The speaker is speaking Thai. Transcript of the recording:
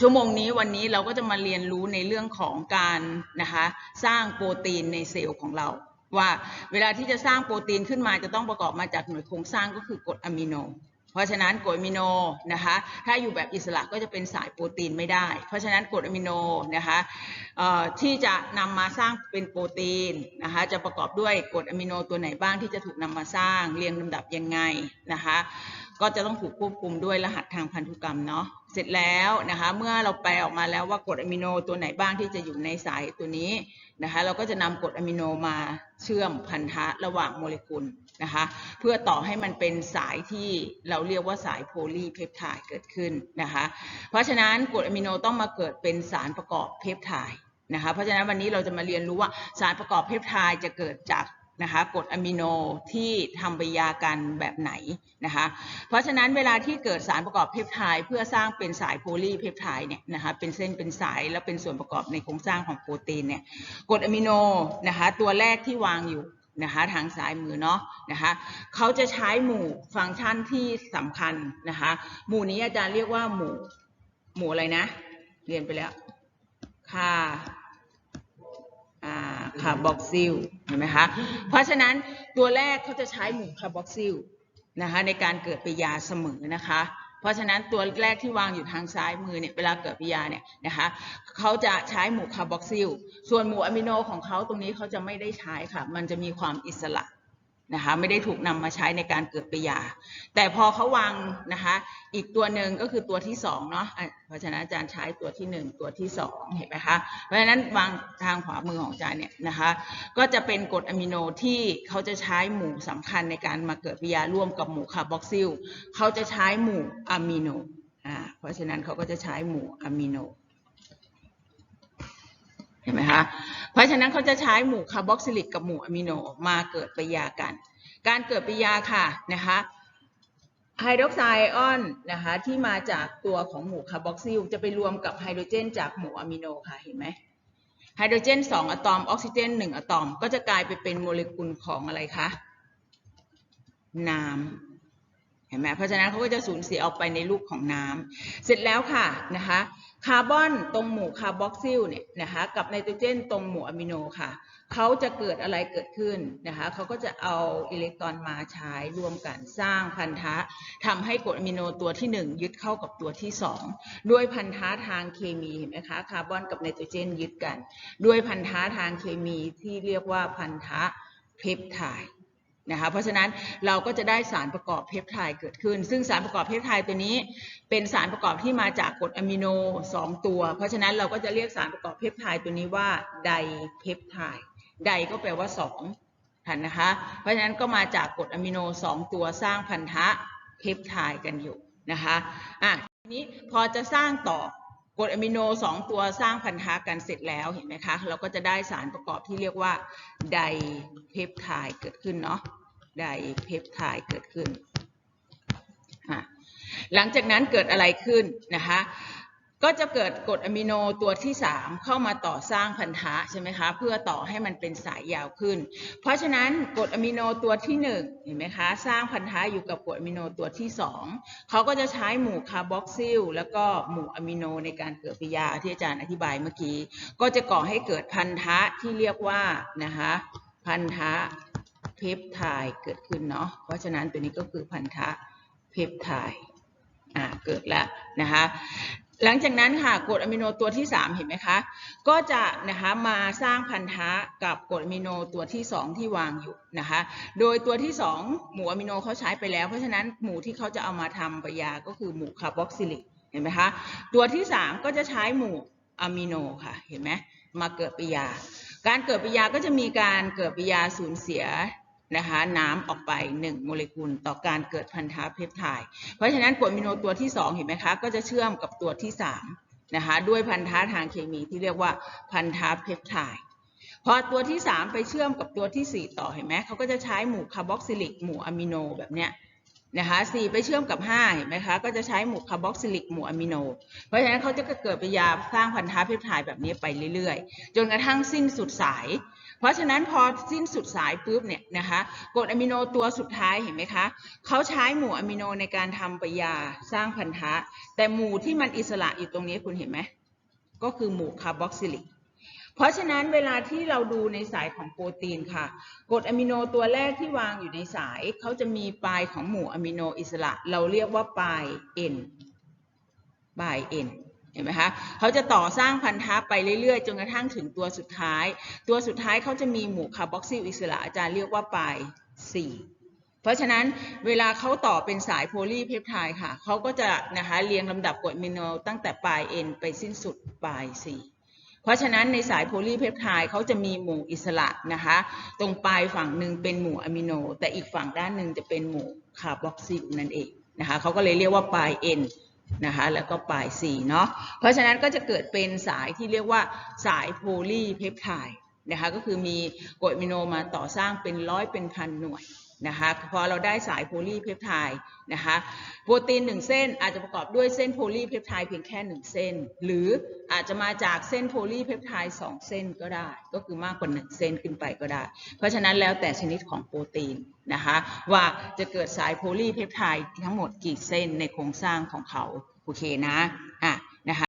ชั่วโมงนี้วันนี้เราก็จะมาเรียนรู้ในเรื่องของการนะคะสร้างโปรตีนในเซลล์ของเรา ว่าเวลาที่จะสร้างโปรตีนขึ้นมาจะต้องประกอบมาจากหน่วยโครงสร้างก็คือกรดอะมิโน เพราะฉะนั้นกรดอะมิโนนะคะถ้าอยู่แบบอิสระก็จะเป็นสายโปรตีนไม่ได้ เพราะฉะนั้นกรดอะมิโนนะคะที่จะนำมาสร้างเป็นโปรตีนนะคะจะประกอบด้วยกรดอะมิโนตัวไหนบ้างที่จะถูกนำมาสร้างเรียงลำดับยังไงนะคะก็จะต้องถูกควบคุมด้วยรหัสทางพันธุกรรมเนาะเสร็จแล้วนะคะเมื่อเราแปลออกมาแล้วว่ากรดอะมิโนตัวไหนบ้างที่จะอยู่ในสายตัวนี้นะคะเราก็จะนำกรดอะมิโนมาเชื่อมพันธะระหว่างโมเลกุล นะคะเพื่อต่อให้มันเป็นสายที่เราเรียกว่าสายโพลีเพปไทด์เกิดขึ้นนะคะเพราะฉะนั้นกรดอะมิโนต้องมาเกิดเป็นสารประกอบเพปไทด์นะคะเพราะฉะนั้นวันนี้เราจะมาเรียนรู้ว่าสารประกอบเพปไทด์จะเกิดจากนะคะกรดอะมิโนที่ทำปฏิกิริยากันแบบไหนนะคะเพราะฉะนั้นเวลาที่เกิดสารประกอบเพปไทด์เพื่อสร้างเป็นสายโพลีเพปไทด์เนี่ยนะคะเป็นเส้นเป็นสายแล้วเป็นส่วนประกอบในโครงสร้างของโปรตีนเนี่ยกรดอะมิโนนะคะตัวแรกที่วางอยู่ นะคะทางซ้ายมือเนาะนะคะเขาจะใช้หมู่ฟังก์ชันที่สำคัญนะคะหมู่นี้อาจารย์เรียกว่าหมู่ หมู่อะไรนะ เรียนไปแล้วค่าอ่าคาร์บอกซิลเห็นไหมคะเพราะฉะนั้นตัวแรกเขาจะใช้หมู่คาร์บอกซิลนะคะในการเกิดปฏิยาเสมอนะคะ เพราะฉะนั้นตัวแรกที่วางอยู่ทางซ้ายมือเนี่ยเวลาเกิดปิยาเนี่ยนะคะเขาจะใช้หมู่คาร์บอกซิล ส่วนหมู่อะมิโนของเขาตรงนี้เขาจะไม่ได้ใช้ค่ะ มันจะมีความอิสระ นะคะไม่ได้ถูกนำมาใช้ในการเกิดปริยา แต่พอเขาวางนะคะอีกตัวหนึ่งก็คือตัวที่สองเนาะเพราะฉะนั้นอาจารย์ใช้ตัวที่หนึ่งตัวที่สองเห็นไหมคะเพราะฉะนั้นวางทางขวามือของอาจารย์เนี่ยนะคะก็จะเป็นกรดอะมิโนที่เขาจะใช้หมู่สำคัญในการมาเกิดปริยาร่วมกับหมู่คาร์บอกซิลเขาจะใช้หมู่อะมิโนอ่าเพราะฉะนั้นเขาก็จะใช้หมู่อะมิโน เห็นไหมคะ เพราะฉะนั้นเขาจะใช้หมู่คาร์บอกซิลิกกับหมู่อะมิโนมาเกิดปฏิกิริยากัน การเกิดปฏิกิริยาค่ะนะคะไฮดรอกไซด์ไอออนนะคะที่มาจากตัวของหมู่คาร์บอกซิลจะไปรวมกับไฮโดรเจน จากหมู่อะมิโนค่ะเห็นไหมไฮโดรเจน 2 อะตอม ออกซิเจน 1 อะตอม ก็จะกลายไปเป็นโมเลกุลของอะไรคะ น้ำ ห็นไหมเพราะฉะนั้นเขาก็จะสูญเสียออกไปในรูปของน้ำเสร็จแล้วค่ะนะคะคาร์บอนตรงหมู่คาร์บอกซิลเนี่ยนะคะกับไนโตรเจนตรงหมู่อะมิโนค่ะเขาจะเกิดอะไรเกิดขึ้นนะคะเขาก็จะเอาอิเล็กตรอนมาใช้รวมกันสร้างพันธะทำให้กรดอะมิโนตัวที่ 1 ยึดเข้ากับตัวที่ 2 ด้วยพันธะทางเคมีเห็นไหมคะคาร์บอนกับไนโตรเจนยึดกัน ด้วยพันธะทางเคมีที่เรียกว่าพันธะเพปไทด์ นะคะเพราะฉะนั้นเราก็จะได้สารประกอบเพปไทด์เกิดขึ้น ซึ่งสารประกอบเพปไทด์ตัวนี้ เป็นสารประกอบที่มาจากกรดอะมิโน 2 ตัว เพราะฉะนั้นเราก็จะเรียกสารประกอบเพปไทด์ตัวนี้ว่าไดเพปไทด์ไดก็แปลว่า2ทันนะคะ เพราะฉะนั้นก็มาจากกรดอะมิโน 2 ตัวสร้างพันธะเพปไทด์กันอยู่นะคะอะทีนี้พอจะสร้างต่อ กรดอะมิโน 2 ตัวสร้างพันธะกันเสร็จแล้วเห็นไหมคะ เราก็จะได้สารประกอบที่เรียกว่าไดเพปไทด์เกิดขึ้นเนาะไดเพปไทด์เกิดขึ้น หลังจากนั้นเกิดอะไรขึ้นนะคะ ก็จะเกิดกรดอะมิโนตัวที่ 3 เข้ามาต่อสร้างพันธะใช่ไหมคะเพื่อต่อให้มันเป็นสายยาวขึ้น เพราะฉะนั้นกรดอะมิโนตัวที่1เห็นไหมคะสร้างพันธะอยู่กับกรดอะมิโนตัวที่ 2เขาก็จะใช้หมู่คาร์บอกซิลแล้วก็หมู่อะมิโนในการเกิดปฏิกิริยาที่อาจารย์อธิบายเมื่อกี้ ก็จะก่อให้เกิดพันธะที่เรียกว่านะคะพันธะเพปไทด์เกิดขึ้นเนาะเพราะฉะนั้นตัวนี้ก็คือพันธะเพปไทด์อ่าเกิดแล้วนะคะ หลังจากนั้นค่ะกรดอะมิโนตัวที่ 3 เห็นไหมคะ ก็จะนะคะมาสร้างพันธะกับกรดอะมิโนตัวที่ 2 ที่วางอยู่นะคะ โดยตัวที่ 2 หมู่อะมิโนเขาใช้ไปแล้ว เพราะฉะนั้นหมู่ที่เขาจะเอามาทำปยาก็คือหมู่คาร์บอกซิลิกเห็นไหมคะตัวที่ 3 ก็จะใช้หมู่อะมิโนค่ะเห็นไหมมาเกิดปยา การเกิดปยาก็จะมีการเกิดปยาสูญเสีย นะคะน้ำออกไป 1 โมเลกุลต่อการเกิดพันธะเพปไทด์เพราะฉะนั้นกรดอะมิโนตัวที่ 2 เห็นไหมคะ ก็จะเชื่อมกับตัวที่ 3 นะคะ ด้วยพันธะทางเคมีที่เรียกว่าพันธะเพปไทด์พอตัวที่ 3 ไปเชื่อมกับตัวที่ 4 ต่อเห็นไหมเขาก็จะใช้หมู่คาร์บอกซิลิกหมู่อะมิโนแบบเนี้ย นะคะสี่ไปเชื่อมกับห้าเห็นไหมคะ ก็จะใช้หมู่คาร์บอกซิลิกหมู่อะมิโน เพราะฉะนั้นเขาจะเกิดปฏิกิริยาสร้างพันธะเพปไทด์แบบนี้ไปเรื่อยๆ จนกระทั่งสิ้นสุดสาย เพราะฉะนั้นพอสิ้นสุดสายปุ๊บเนี่ยนะคะกรดอะมิโนตัวสุดท้ายเห็นไหมคะเขาใช้หมู่อะมิโนในการทำปฏิกิริยาสร้างพันธะ แต่หมู่ที่มันอิสระอยู่ตรงนี้คุณเห็นไหมก็คือหมู่คาร์บอกซิลิก เพราะฉะนั้นเวลาที่เราดูในสายของโปรตีนค่ะกรดอะมิโนตัวแรกที่วางอยู่ในสายเขาจะมีปลายของหมู่อะมิโนอิสระ เราเรียกว่าปลาย N ปลาย N เห็นไหมคะเขาจะต่อสร้างพันธะไปเรื่อยๆ จนกระทั่งถึงตัวสุดท้าย ตัวสุดท้ายเขาจะมีหมู่คาร์บอกซิลอิสระอาจารย์เรียกว่าปลาย4เพราะฉะนั้นเวลาเขาต่อเป็นสายโพลีเพปไทด์ค่ะ เขาก็จะนะคะเรียงลำดับกรดอะมิโนตั้งแต่ปลาย N ไปสิ้นสุดปลาย4 เพราะฉะนั้นในสายโพลีเพปไทด์เขาจะมีหมู่อิสระนะคะ ตรงปลายฝั่งหนึ่งเป็นหมู่อะมิโน แต่อีกฝั่งด้านหนึ่งจะเป็นหมู่คาร์บอกซิลนั่นเองนะคะเขาก็เลยเรียกว่าปลาย N นะคะแล้วก็ปลาย4เนาะเพราะฉะนั้นก็จะเกิดเป็นสายที่เรียกว่าสายโพลีเพปไทด์นะคะก็คือมีกรดอะมิโนมาต่อสร้างเป็นร้อยเป็นพันหน่วย นะคะพอเราได้สายโพลีเพปไทด์นะคะโปรตีนหนึ่งเส้นอาจจะประกอบด้วยเส้นโพลีเพปไทด์เพียงแค่หนึ่งเส้น หรืออาจจะมาจากเส้นโพลีเพปไทด์สองเส้นก็ได้ ก็คือมากกว่าหนึ่งเส้นขึ้นไปก็ได้ เพราะฉะนั้นแล้วแต่ชนิดของโปรตีนนะคะว่าจะเกิดสายโพลีเพปไทด์ทั้งหมดกี่เส้นในโครงสร้างของเขาโอเคนะอะ